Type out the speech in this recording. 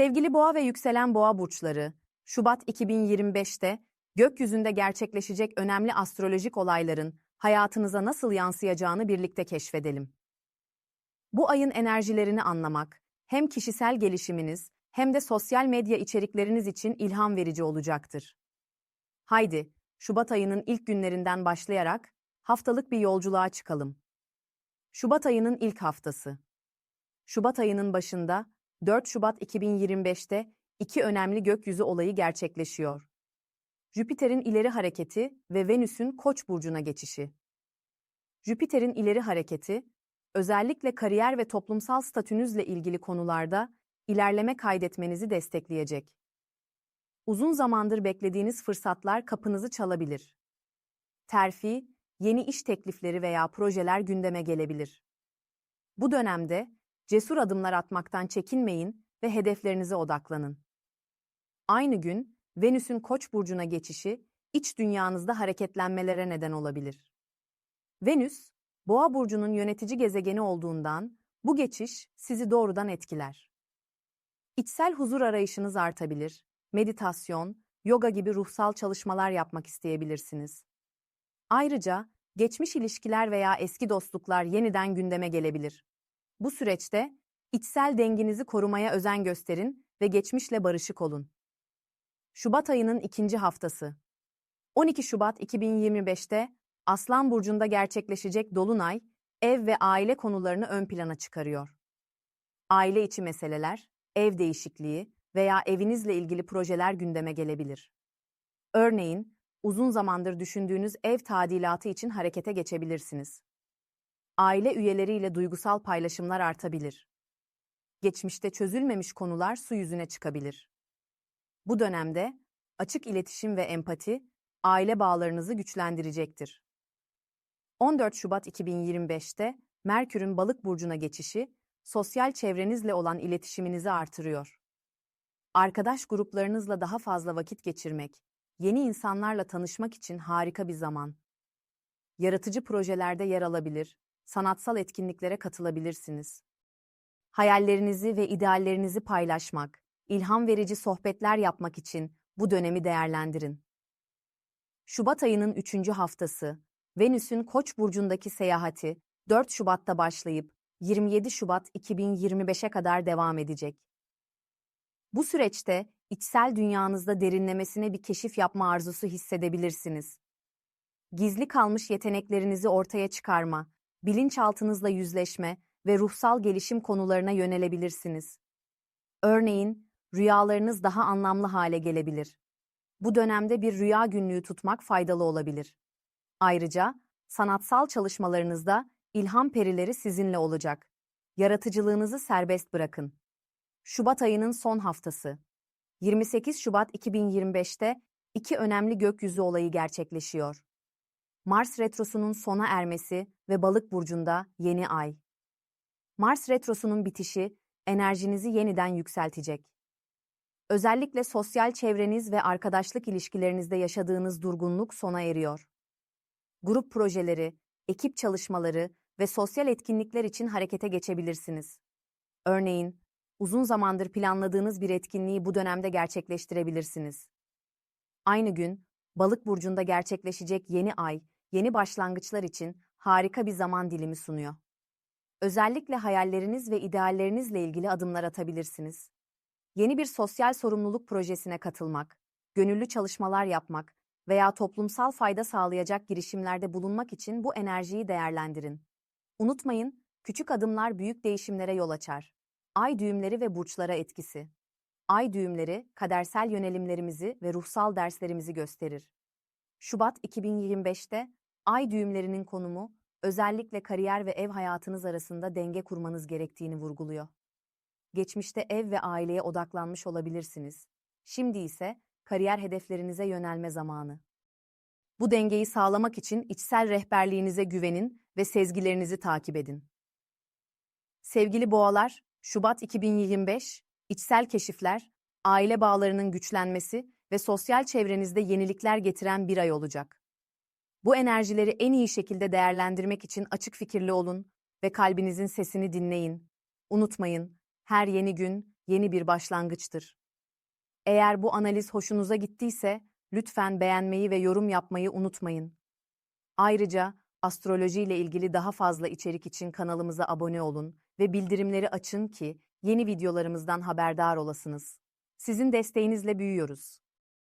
Sevgili boğa ve yükselen boğa burçları, Şubat 2025'te gökyüzünde gerçekleşecek önemli astrolojik olayların hayatınıza nasıl yansıyacağını birlikte keşfedelim. Bu ayın enerjilerini anlamak, hem kişisel gelişiminiz hem de sosyal medya içerikleriniz için ilham verici olacaktır. Haydi, Şubat ayının ilk günlerinden başlayarak haftalık bir yolculuğa çıkalım. Şubat ayının ilk haftası. Şubat ayının başında 4 Şubat 2025'te iki önemli gökyüzü olayı gerçekleşiyor. Jüpiter'in ileri hareketi ve Venüs'ün Koç burcuna geçişi. Jüpiter'in ileri hareketi, özellikle kariyer ve toplumsal statünüzle ilgili konularda ilerleme kaydetmenizi destekleyecek. Uzun zamandır beklediğiniz fırsatlar kapınızı çalabilir. Terfi, yeni iş teklifleri veya projeler gündeme gelebilir. Bu dönemde cesur adımlar atmaktan çekinmeyin ve hedeflerinize odaklanın. Aynı gün Venüs'ün Koç burcuna geçişi iç dünyanızda hareketlenmelere neden olabilir. Venüs, Boğa burcunun yönetici gezegeni olduğundan bu geçiş sizi doğrudan etkiler. İçsel huzur arayışınız artabilir, meditasyon, yoga gibi ruhsal çalışmalar yapmak isteyebilirsiniz. Ayrıca geçmiş ilişkiler veya eski dostluklar yeniden gündeme gelebilir. Bu süreçte içsel denginizi korumaya özen gösterin ve geçmişle barışık olun. Şubat ayının ikinci haftası. 12 Şubat 2025'te Aslan burcunda gerçekleşecek dolunay ev ve aile konularını ön plana çıkarıyor. Aile içi meseleler, ev değişikliği veya evinizle ilgili projeler gündeme gelebilir. Örneğin, uzun zamandır düşündüğünüz ev tadilatı için harekete geçebilirsiniz. Aile üyeleriyle duygusal paylaşımlar artabilir. Geçmişte çözülmemiş konular su yüzüne çıkabilir. Bu dönemde açık iletişim ve empati aile bağlarınızı güçlendirecektir. 14 Şubat 2025'te Merkür'ün Balık burcuna geçişi sosyal çevrenizle olan iletişiminizi artırıyor. Arkadaş gruplarınızla daha fazla vakit geçirmek, yeni insanlarla tanışmak için harika bir zaman. Yaratıcı projelerde yer alabilir, sanatsal etkinliklere katılabilirsiniz. Hayallerinizi ve ideallerinizi paylaşmak, ilham verici sohbetler yapmak için bu dönemi değerlendirin. Şubat ayının 3. haftası, Venüs'ün Koç burcundaki seyahati 4 Şubat'ta başlayıp 27 Şubat 2025'e kadar devam edecek. Bu süreçte içsel dünyanızda derinlemesine bir keşif yapma arzusu hissedebilirsiniz. Gizli kalmış yeteneklerinizi ortaya çıkarma, bilinçaltınızla yüzleşme ve ruhsal gelişim konularına yönelebilirsiniz. Örneğin, rüyalarınız daha anlamlı hale gelebilir. Bu dönemde bir rüya günlüğü tutmak faydalı olabilir. Ayrıca sanatsal çalışmalarınızda ilham perileri sizinle olacak. Yaratıcılığınızı serbest bırakın. Şubat ayının son haftası. 28 Şubat 2025'te iki önemli gökyüzü olayı gerçekleşiyor. Mars retrosunun sona ermesi ve Balık burcunda yeni ay. Mars retrosunun bitişi enerjinizi yeniden yükseltecek. Özellikle sosyal çevreniz ve arkadaşlık ilişkilerinizde yaşadığınız durgunluk sona eriyor grup projeleri, ekip çalışmaları ve sosyal etkinlikler için harekete geçebilirsiniz. Örneğin, uzun zamandır planladığınız bir etkinliği bu dönemde gerçekleştirebilirsiniz. Aynı gün, Balık burcunda gerçekleşecek yeni ay, yeni başlangıçlar için harika bir zaman dilimi sunuyor. Özellikle hayalleriniz ve ideallerinizle ilgili adımlar atabilirsiniz. Yeni bir sosyal sorumluluk projesine katılmak, gönüllü çalışmalar yapmak veya toplumsal fayda sağlayacak girişimlerde bulunmak için bu enerjiyi değerlendirin. Unutmayın, küçük adımlar büyük değişimlere yol açar. Ay düğümleri ve burçlara etkisi. Ay düğümleri kadersel yönelimlerimizi ve ruhsal derslerimizi gösterir. Şubat 2025'te ay düğümlerinin konumu özellikle kariyer ve ev hayatınız arasında denge kurmanız gerektiğini vurguluyor. Geçmişte ev ve aileye odaklanmış olabilirsiniz. Şimdi ise kariyer hedeflerinize yönelme zamanı. Bu dengeyi sağlamak için içsel rehberliğinize güvenin ve sezgilerinizi takip edin. Sevgili boğalar, Şubat 2025, içsel keşifler, aile bağlarının güçlenmesi ve sosyal çevrenizde yenilikler getiren bir ay olacak. Bu enerjileri en iyi şekilde değerlendirmek için açık fikirli olun ve kalbinizin sesini dinleyin. Unutmayın, her yeni gün yeni bir başlangıçtır. Eğer bu analiz hoşunuza gittiyse lütfen beğenmeyi ve yorum yapmayı unutmayın. Ayrıca astroloji ile ilgili daha fazla içerik için kanalımıza abone olun ve bildirimleri açın ki yeni videolarımızdan haberdar olasınız. Sizin desteğinizle büyüyoruz.